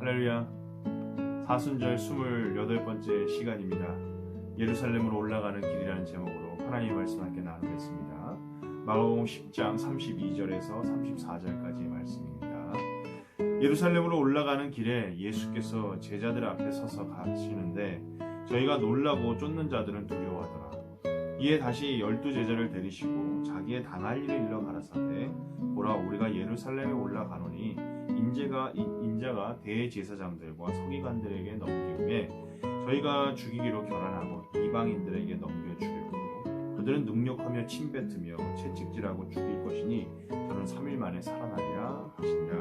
할렐루야. 사순절 28번째 시간입니다. 예루살렘으로 올라가는 길이라는 제목으로 하나님의 말씀 함께 나누겠습니다. 마가복음 10장 32절에서 34절까지의 말씀입니다. 예루살렘으로 올라가는 길에 예수께서 제자들 앞에 서서 가시는데 저희가 놀라고 쫓는 자들은 두려워하더라. 이에 다시 열두 제자를 데리시고 자기의 당할 일을 일러 가라사대 보라 우리가 예루살렘에 올라가노니 인재가 인자가 대제사장들과 서기관들에게 넘기음에 저희가 죽이기로 결단하고 이방인들에게 넘겨 주려고 그들은 능력하며 침뱉으며 채찍질하고 죽일 것이니 저는 3일 만에 살아나리라 하시니라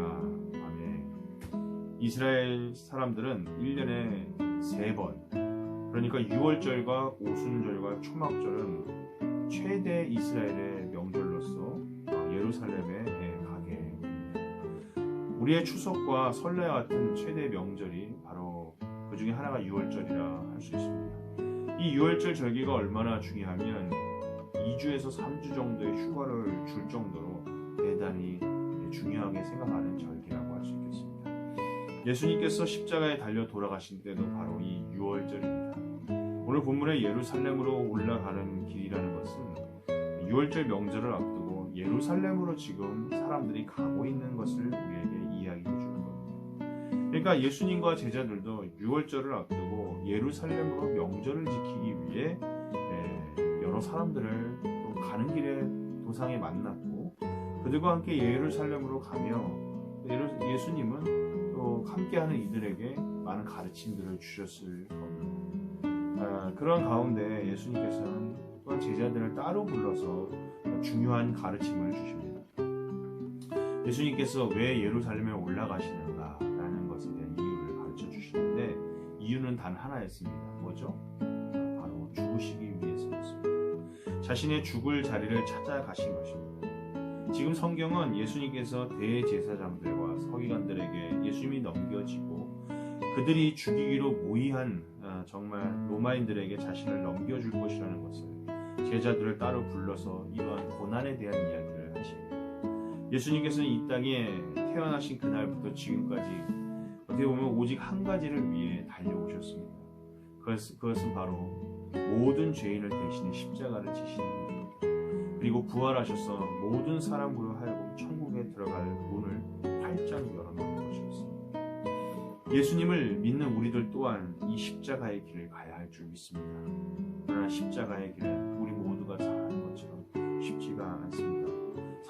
아멘 이스라엘 사람들은 1년에 세번 그러니까 6월절과 오순절과 초막절은 최대 이스라엘의 명절로서 예루살렘에 가게 됩니다. 우리의 추석과 설레와 같은 최대 명절이 바로 그 중에 하나가 6월절이라 할 수 있습니다. 이 6월절 절기가 얼마나 중요하면 2주에서 3주 정도의 휴가를 줄 정도로 대단히 중요하게 생각하는 절기라고 할 수 있겠습니다. 예수님께서 십자가에 달려 돌아가신 때도 바로 이 6월절입니다. 오늘 본문의 예루살렘으로 올라가는 길이라는 것은 6월절 명절을 앞두고 예루살렘으로 지금 사람들이 가고 있는 것을 우리에게 그러니까 예수님과 제자들도 6월절을 앞두고 예루살렘으로 명절을 지키기 위해 여러 사람들을 또 가는 길에 도상에 만났고 그들과 함께 예루살렘으로 가며 예수님은 또 함께하는 이들에게 많은 가르침들을 주셨을 겁니다. 아, 그런 가운데 예수님께서는 또한 제자들을 따로 불러서 중요한 가르침을 주십니다. 예수님께서 왜 예루살렘에 올라가시는가 이유는 단 하나였습니다. 뭐죠? 바로 죽으시기 위해서였습니다. 자신의 죽을 자리를 찾아가신 것입니다. 지금 성경은 예수님께서 대제사장들과 서기관들에게 예수님이 넘겨지고 그들이 죽이기로 모의한 정말 로마인들에게 자신을 넘겨줄 것이라는 것을 제자들을 따로 불러서 이러한 고난에 대한 이야기를 하십니다. 예수님께서는 이 땅에 태어나신 그날부터 지금까지 어떻게 보면 오직 한 가지를 위해 달려오셨습니다. 그것은 바로 모든 죄인을 대신해 십자가를 지시는 겁니다. 그리고 부활하셔서 모든 사람으로 하여금 천국에 들어갈 문을 활짝 열어놓는 것이었습니다. 예수님을 믿는 우리들 또한 이 십자가의 길을 가야 할 줄 믿습니다. 그러나 십자가의 길은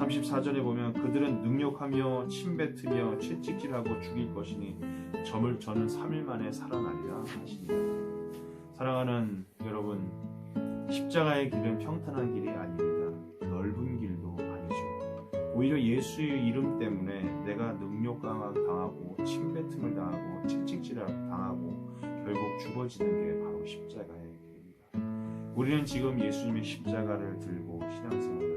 34절에 보면 그들은 능력하며 침뱉으며 채찍질하고 죽일 것이니 점을 저는 3일 만에 살아나리라 하시니라. 사랑하는 여러분, 십자가의 길은 평탄한 길이 아닙니다. 넓은 길도 아니죠. 오히려 예수의 이름 때문에 내가 능력 당하고 침뱉음을 당하고 채찍질을 당하고 결국 죽어지는 게 바로 십자가의 길입니다. 우리는 지금 예수님의 십자가를 들고 있습니다.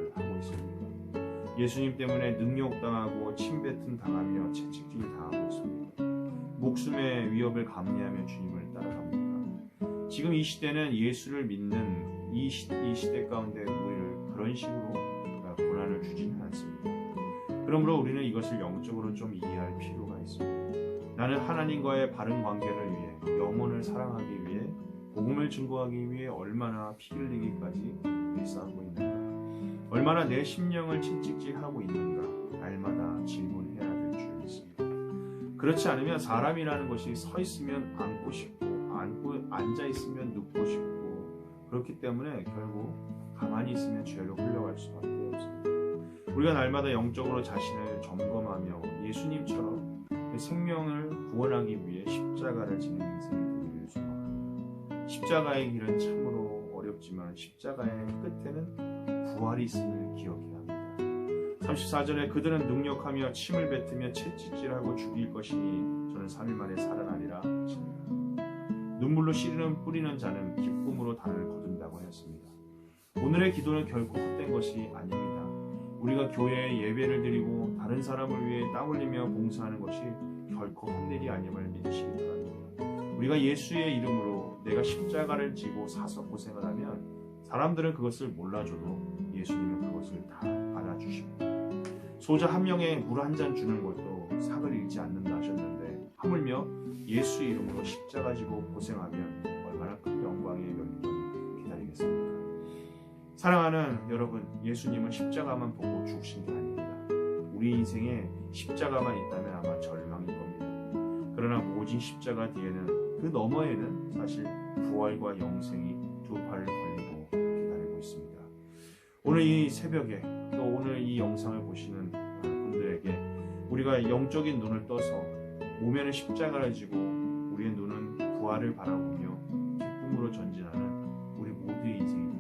예수님 때문에 능력 당하고 침뱉음 당하며 채찍질 당하고 있습니다. 목숨의 위협을 감내하며 주님을 따라갑니다. 지금 이 시대는 예수를 믿는 이, 시, 이 시대 가운데 우리를 그런 식으로 고난을 주지는 않습니다. 그러므로 우리는 이것을 영적으로 좀 이해할 필요가 있습니다. 나는 하나님과의 바른 관계를 위해 영혼을 사랑하기 위해 복음을 증거하기 위해 얼마나 피 흘리기까지 애써하고 있는가 얼마나 내 심령을 채찍질하고 있는가 날마다 질문해야 될 줄 믿습니다. 그렇지 않으면 사람이라는 것이 서 있으면 앉고 싶고 앉고 앉아 있으면 눕고 싶고 그렇기 때문에 결국 가만히 있으면 죄로 흘러갈 수밖에 없습니다. 우리가 날마다 영적으로 자신을 점검하며 예수님처럼 생명을 구원하기 위해 십자가를 지는 인생이 되기를 소망합니다. 십자가의 길은 참으로 어렵지만 십자가의 끝에는 부활이 있음을 기억해야 합니다. 34절에 그들은 능력하며 침을 뱉으며 채찍질하고 죽일 것이니 저는 3일 만에 살아나리라 하십니다. 눈물로 씨르는 뿌리는 자는 기쁨으로 단을 거둔다고 하였습니다. 오늘의 기도는 결코 헛된 것이 아닙니다. 우리가 교회에 예배를 드리고 다른 사람을 위해 땀 흘리며 봉사하는 것이 결코 헛일이 아님을 믿으시기 바랍니다. 우리가 예수의 이름으로 내가 십자가를 지고 사서 고생을 하면 사람들은 그것을 몰라줘도 예수님은 그것을 다 알아주십니다. 소자 한 명에 물 한 잔 주는 것도 삭을 잃지 않는다 하셨는데 하물며 예수 이름으로 십자가 지고 고생하면 얼마나 큰 영광의 멸관이 기다리겠습니까? 사랑하는 여러분, 예수님은 십자가만 보고 죽으신 게 아닙니다. 우리 인생에 십자가만 있다면 아마 절망일 겁니다. 그러나 모진 십자가 뒤에는 그 너머에는 사실 부활과 영생이 두 팔을 벌리고 기다리고 있습니다. 오늘 이 새벽에 또 오늘 이 영상을 보시는 분들에게 우리가 영적인 눈을 떠서 몸에는 십자가를 지고 우리의 눈은 부활을 바라보며 기쁨으로 전진하는 우리 모두의 인생이